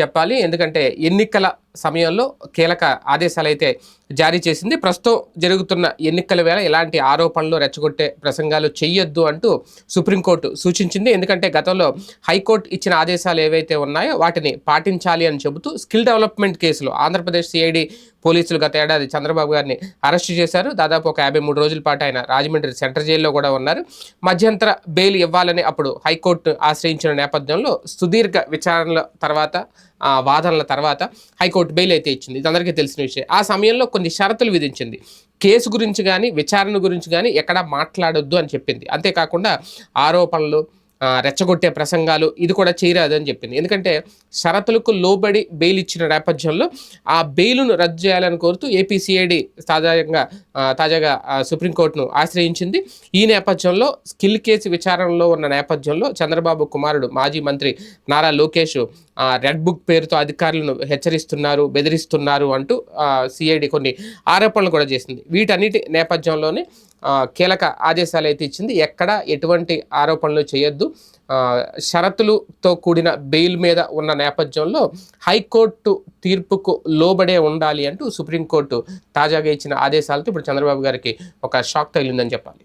చెప్పాలి. ఎందుకంటే ఎన్నికల సమయంలో కీలక ఆదేశాలు అయితే జారీ చేసింది. ప్రస్తుతం జరుగుతున్న ఎన్నికల వేళ ఎలాంటి ఆరోపణలు రెచ్చగొట్టే ప్రసంగాలు చేయొద్దు అంటూ సుప్రీంకోర్టు సూచించింది. ఎందుకంటే గతంలో హైకోర్టు ఇచ్చిన ఆదేశాలు ఏవైతే ఉన్నాయో వాటిని పాటించాలి అని చెబుతూ స్కిల్ డెవలప్మెంట్ కేసులో ఆంధ్రప్రదేశ్ సిఐడి పోలీసులు గత ఏడాది చంద్రబాబు గారిని అరెస్ట్ చేశారు. దాదాపు ఒక యాభై మూడు రోజుల పాటు ఆయన రాజమండ్రి సెంట్రల్ జైల్లో కూడా ఉన్నారు. మధ్యంతర బెయిల్ ఇవ్వాలని అప్పుడు హైకోర్టు ఆశ్రయించిన నేపథ్యంలో సుదీర్ఘ విచారణల తర్వాత వాదనల తర్వాత హైకోర్టు బెయిల్ అయితే ఇచ్చింది. ఇది అందరికీ తెలిసిన విషయం. ఆ సమయంలో కొన్ని షరతులు విధించింది. కేసు గురించి కానీ విచారణ గురించి కానీ ఎక్కడా మాట్లాడొద్దు అని చెప్పింది. అంతేకాకుండా ఆరోపణలు రెచ్చగొట్టే ప్రసంగాలు ఇది కూడా చేయరాదని అని చెప్పింది. ఎందుకంటే షరతులకు లోబడి బెయిల్ ఇచ్చిన నేపథ్యంలో ఆ బెయిల్ను రద్దు చేయాలని కోరుతూ ఏపీసీఐడి తాజాగా తాజాగా సుప్రీంకోర్టును ఆశ్రయించింది. ఈ నేపథ్యంలో స్కిల్ కేసు విచారణలో ఉన్న నేపథ్యంలో చంద్రబాబు కుమారుడు మాజీ మంత్రి నారా లోకేష్ రెడ్ బుక్ పేరుతో అధికారులను హెచ్చరిస్తున్నారు బెదిరిస్తున్నారు అంటూ సిఐడి కొన్ని ఆరోపణలు కూడా చేసింది. వీటన్నిటి నేపథ్యంలోనే కీలక ఆదేశాలు అయితే ఇచ్చింది. ఎక్కడ ఎటువంటి ఆరోపణలు చేయొద్దు. షరతులతో కూడిన బెయిల్ మీద ఉన్న నేపథ్యంలో హైకోర్టు తీర్పుకు లోబడే ఉండాలి అంటూ సుప్రీంకోర్టు తాజాగా ఇచ్చిన ఆదేశాలతో ఇప్పుడు చంద్రబాబు గారికి ఒక షాక్ తగిలిందని చెప్పాలి.